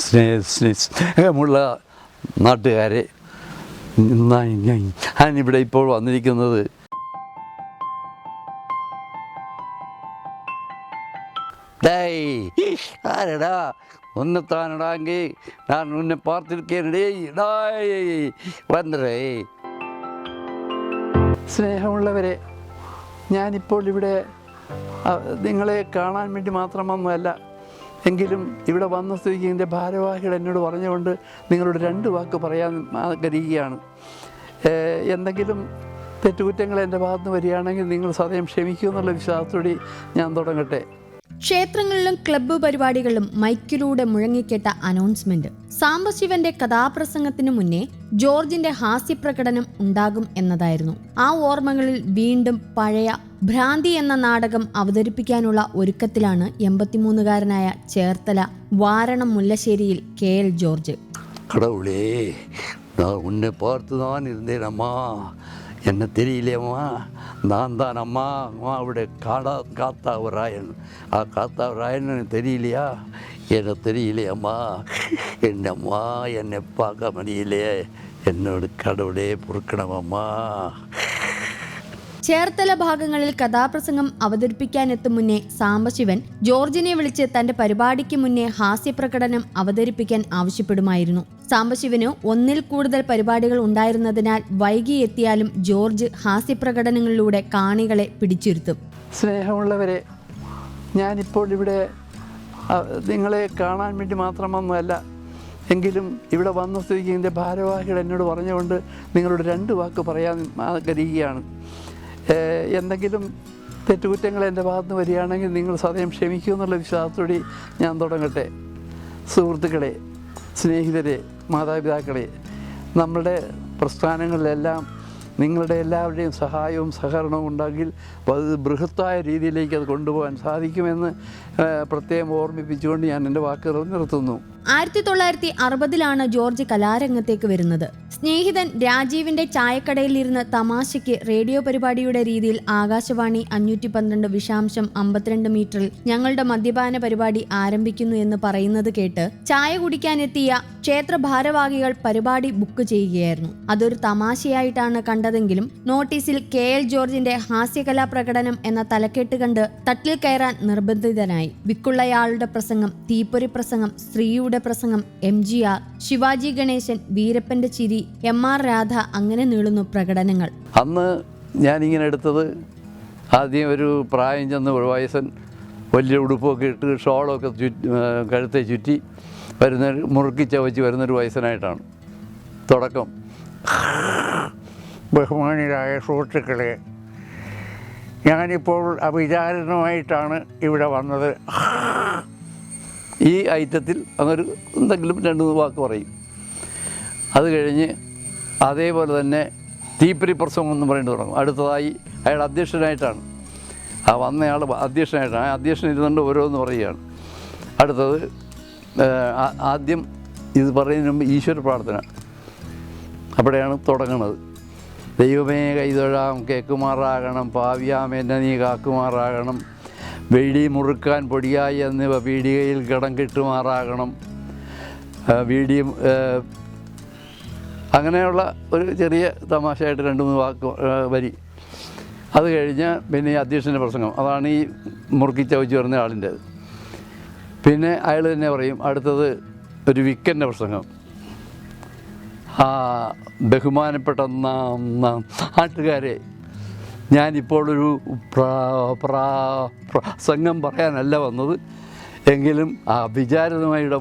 സ്നേഹമുള്ള നാട്ടുകാരെ ഞാനിവിടെ ഇപ്പോൾ വന്നിരിക്കുന്നത് ആരടാ? ഒന്നെത്താനടാങ്കി ഞാൻ ഉന്നെ പാർത്തിരിക്കേണ്ടേ വന്നേ സ്നേഹമുള്ളവരെ ഞാനിപ്പോൾ ഇവിടെ നിങ്ങളെ കാണാൻ വേണ്ടി മാത്രമൊന്നുമല്ല എങ്കിലും ഇവിടെ വന്ന സ്ഥിതിക്ക് എന്റെ ഭാരവാഹികൾ എന്നോട് പറഞ്ഞുകൊണ്ട് നിങ്ങളോട് രണ്ട് വാക്ക് പറയാൻ ആഗ്രഹിക്കുകയാണ്. എന്തെങ്കിലും തെറ്റുകുറ്റങ്ങൾ എന്റെ ഭാഗത്ത് നിന്ന് വരികയാണെങ്കിൽ നിങ്ങൾ സദയം ക്ഷമിക്കുമെന്നുള്ള വിശ്വാസത്തോടെ ഞാൻ തുടങ്ങട്ടെ. ക്ഷേത്രങ്ങളിലും ക്ലബ്ബ് പരിപാടികളിലും മൈക്കിലൂടെ മുഴങ്ങിക്കേട്ട അനൗൺസ്മെന്റ്. സാംബശിവന്റെ കഥാപ്രസംഗത്തിനു മുന്നേ ജോർജിന്റെ ഹാസ്യപ്രകടനം ഉണ്ടാകും എന്നതായിരുന്നു. ആ ഓർമ്മകളിൽ വീണ്ടും പഴയ ഭ്രാന്തി എന്ന നാടകം അവതരിപ്പിക്കാനുള്ള ഒരുക്കത്തിലാണ് എൺപത്തിമൂന്നുകാരനായ ചേർത്തല വാരണം മുല്ലശ്ശേരിയിൽ കെ എൽ ജോർജ് கடவுளே நான் உன்னை பார்த்து தான் இருந்தேன் அம்மா என்ன தெரியலையம்மா நான் தான் அம்மா அம்மா அவருடைய காடா காத்தாவராயன் ஆ காத்தாவராயன் எனக்கு தெரியலையா எனக்கு தெரியலையம்மா என்னம்மா என்னை பார்க்க முடியலையே என்னோட கடவுளே பொறுக்கணமம்மா ചേർത്തല ഭാഗങ്ങളിൽ കഥാപ്രസംഗം അവതരിപ്പിക്കാനെത്തും മുന്നേ സാംബശിവൻ ജോർജിനെ വിളിച്ച് തന്റെ പരിപാടിക്ക് മുന്നേ ഹാസ്യപ്രകടനം അവതരിപ്പിക്കാൻ ആവശ്യപ്പെടുമായിരുന്നു. സാംബശിവന് ഒന്നിൽ കൂടുതൽ പരിപാടികൾ ഉണ്ടായിരുന്നതിനാൽ വൈകി എത്തിയാലും ജോർജ് ഹാസ്യപ്രകടനങ്ങളിലൂടെ കാണികളെ പിടിച്ചിരുത്തും. സ്നേഹമുള്ളവരെ ഞാനിപ്പോൾ ഇവിടെ നിങ്ങളെ കാണാൻ വേണ്ടി മാത്രമൊന്നുമല്ല എങ്കിലും ഇവിടെ വന്ന സ്ഥിതിക്ക് എന്റെ ഭാരവാഹികൾ എന്നോട് പറഞ്ഞുകൊണ്ട് നിങ്ങളോട് രണ്ട് വാക്ക് പറയാൻ ആഗ്രഹിക്കുകയാണ്. എന്തെങ്കിലും തെറ്റുകുറ്റങ്ങൾ എന്റെ ഭാഗത്ത് നിന്ന് വരികയാണെങ്കിൽ നിങ്ങൾ ക്ഷമിക്കൂ എന്നുള്ള വിശ്വാസത്തോടെ ഞാൻ തുടങ്ങട്ടെ. സുഹൃത്തുക്കളെ സ്നേഹിതരെ മാതാപിതാക്കളെ നമ്മുടെ പ്രസ്ഥാനങ്ങളിലെല്ലാം നിങ്ങളുടെ എല്ലാവരുടെയും സഹായവും സഹകരണവും ഉണ്ടെങ്കിൽ അത് ബൃഹത്തായ രീതിയിലേക്ക് അത് കൊണ്ടുപോകാൻ സാധിക്കുമെന്ന് പ്രത്യേകം ഓർമ്മിപ്പിച്ചുകൊണ്ട് ഞാൻ എന്റെ വാക്കുകൾ നിർത്തുന്നു. ആയിരത്തി തൊള്ളായിരത്തി അറുപതിലാണ് ജോർജ് കലാരംഗത്തേക്ക് വരുന്നത്. സ്നേഹിതൻ രാജീവിന്റെ ചായക്കടയിൽ ഇരുന്ന് തമാശയ്ക്ക് റേഡിയോ പരിപാടിയുടെ രീതിയിൽ ആകാശവാണി അഞ്ഞൂറ്റി പന്ത്രണ്ട് വിഷാംശം അമ്പത്തിരണ്ട് മീറ്ററിൽ ഞങ്ങളുടെ മദ്യപാന പരിപാടി ആരംഭിക്കുന്നു എന്ന് പറയുന്നത് കേട്ട് ചായ കുടിക്കാനെത്തിയ ക്ഷേത്ര ഭാരവാഹികൾ പരിപാടി ബുക്ക് ചെയ്യുകയായിരുന്നു. അതൊരു തമാശയായിട്ടാണ് കണ്ടതെങ്കിലും നോട്ടീസിൽ കെ എൽ ജോർജിന്റെ ഹാസ്യകലാ പ്രകടനം എന്ന തലക്കെട്ട് കണ്ട് തട്ടിൽ കയറാൻ നിർബന്ധിതനായി. വിക്കുള്ളയാളുടെ പ്രസംഗം തീപ്പൊരി പ്രസംഗം സ്ത്രീയുടെ പ്രസംഗം M G R Sivaji Ganesan വീരപ്പന്റെ ചിരി എം ആർ രാധ അങ്ങനെ നീളുന്നു പ്രകടനങ്ങൾ. അന്ന് ഞാൻ ഇങ്ങനെ എടുത്തത് ആദ്യം ഒരു പ്രായം ചെന്ന് വയസ്സൻ വലിയ ഉടുപ്പൊക്കെ ഇട്ട് ഷോളൊക്കെ ചുറ്റി കഴുത്തെ ചുറ്റി വരുന്ന മുറുക്കി ചവച്ച് വരുന്നൊരു വയസ്സനായിട്ടാണ്. തുടക്കം. ബഹുമാനിയായ സുഹൃത്തുക്കളെ ഞാനിപ്പോൾ അവിചാരണമായിട്ടാണ് ഇവിടെ വന്നത്. ഈ ഐറ്റത്തിൽ അങ്ങൊരു എന്തെങ്കിലും രണ്ട് മൂന്ന് വാക്ക് പറയും. അത് കഴിഞ്ഞ് അതേപോലെ തന്നെ തീപ്പരി പ്രസംഗം എന്ന് പറയുന്നത് തുടങ്ങും. അടുത്തതായി അയാൾ അധ്യക്ഷനായിട്ടാണ്. ആ വന്നയാൾ അധ്യക്ഷനായിട്ടാണ്. ആ അധ്യക്ഷൻ ഇരുന്നുകൊണ്ട് ഓരോന്ന് പറയുകയാണ്. അടുത്തത് ആദ്യം ഇത് പറയുന്നതിന് മുമ്പ് ഈശ്വര പ്രാർത്ഥന. അവിടെയാണ് തുടങ്ങുന്നത്. ദൈവമേ കൈതൊഴാം കേക്കുമാറാകണം പാവ്യാമ എന്നെ നീ കാക്കുമാറാകണം. വെടി മുറുക്കാൻ പൊടിയായി എന്നിവ പീടികയിൽ കിടം കിട്ടുമാറാകണം. വീടി അങ്ങനെയുള്ള ഒരു ചെറിയ തമാശയായിട്ട് രണ്ട് മൂന്ന് വാക്ക് വരി. അത് കഴിഞ്ഞ് പിന്നെ ഈ അധ്യക്ഷന്റെ പ്രസംഗം. അതാണ് ഈ മുറുക്കി ചവച്ച് പറഞ്ഞ ആളിന്റെ പിന്നെ അയാൾ തന്നെ പറയും അടുത്തത് ഒരു വിക്കന്റെ പ്രസംഗം. ആ ബഹുമാനപ്പെട്ട നാം നാം നാട്ടുകാരെ ഞാനിപ്പോൾ ഒരു പ്രാ- പ്രാ- പ്രസംഗം പറയാനല്ല വന്നത്. എങ്കിലും ആ വിചാരിതമായിട്ട്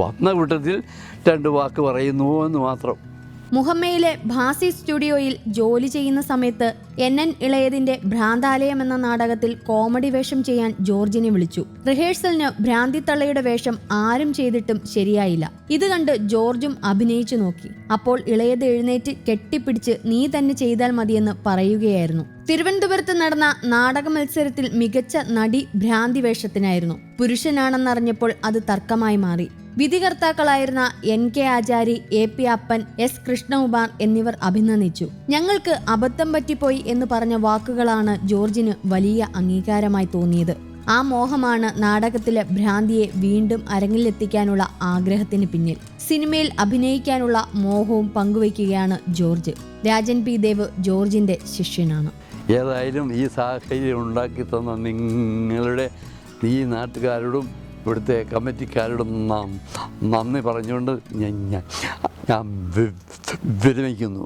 വന്ന കൂട്ടത്തിൽ രണ്ട് വാക്ക് പറയുന്നു എന്ന് മാത്രം. മുഹമ്മയിലെ ഭാസി സ്റ്റുഡിയോയിൽ ജോലി ചെയ്യുന്ന സമയത്ത് എൻ എൻ ഇളയതിന്റെ ഭ്രാന്താലയം എന്ന നാടകത്തിൽ കോമഡി വേഷം ചെയ്യാൻ ജോർജിനെ വിളിച്ചു. റിഹേഴ്സലിന് ഭ്രാന്തിത്തള്ളയുടെ വേഷം ആരും ചെയ്തിട്ടും ശരിയായില്ല. ഇത് കണ്ട് ജോർജും അഭിനയിച്ചു നോക്കി. അപ്പോൾ ഇളയത് എഴുന്നേറ്റ് കെട്ടിപ്പിടിച്ച് നീ തന്നെ ചെയ്താൽ മതിയെന്ന് പറയുകയായിരുന്നു. തിരുവനന്തപുരത്ത് നടന്ന നാടക മത്സരത്തിൽ മികച്ച നടി ഭ്രാന്തി വേഷത്തിനായിരുന്നു. പുരുഷനാണെന്നറിഞ്ഞപ്പോൾ അത് തർക്കമായി മാറി. വിധികർത്താക്കളായിരുന്ന N K Achari A P Appan S Krishnakumar എന്നിവർ അഭിനന്ദിച്ചു. ഞങ്ങൾക്ക് അബദ്ധം പറ്റിപ്പോയി എന്ന് പറഞ്ഞ വാക്കുകളാണ് ജോർജിന് വലിയ അംഗീകാരമായി തോന്നിയത്. ആ മോഹമാണ് നാടകത്തിലെ ഭ്രാന്തിയെ വീണ്ടും അരങ്ങിലെത്തിക്കാനുള്ള ആഗ്രഹത്തിന് പിന്നിൽ. സിനിമയിൽ അഭിനയിക്കാനുള്ള മോഹവും പങ്കുവയ്ക്കുകയാണ് ജോർജ്. രാജൻ പി ദേവ് ജോർജിന്റെ ശിഷ്യനാണ്. ഏതായാലും ഈ സാഹചര്യം ഉണ്ടാക്കി തന്ന നിങ്ങളുടെ ഈ നാട്ടുകാരോടും ഇവിടുത്തെ കമ്മിറ്റിക്കാരോടും നാം നന്ദി പറഞ്ഞുകൊണ്ട് ഞാൻ ഞാൻ വിരമിക്കുന്നു.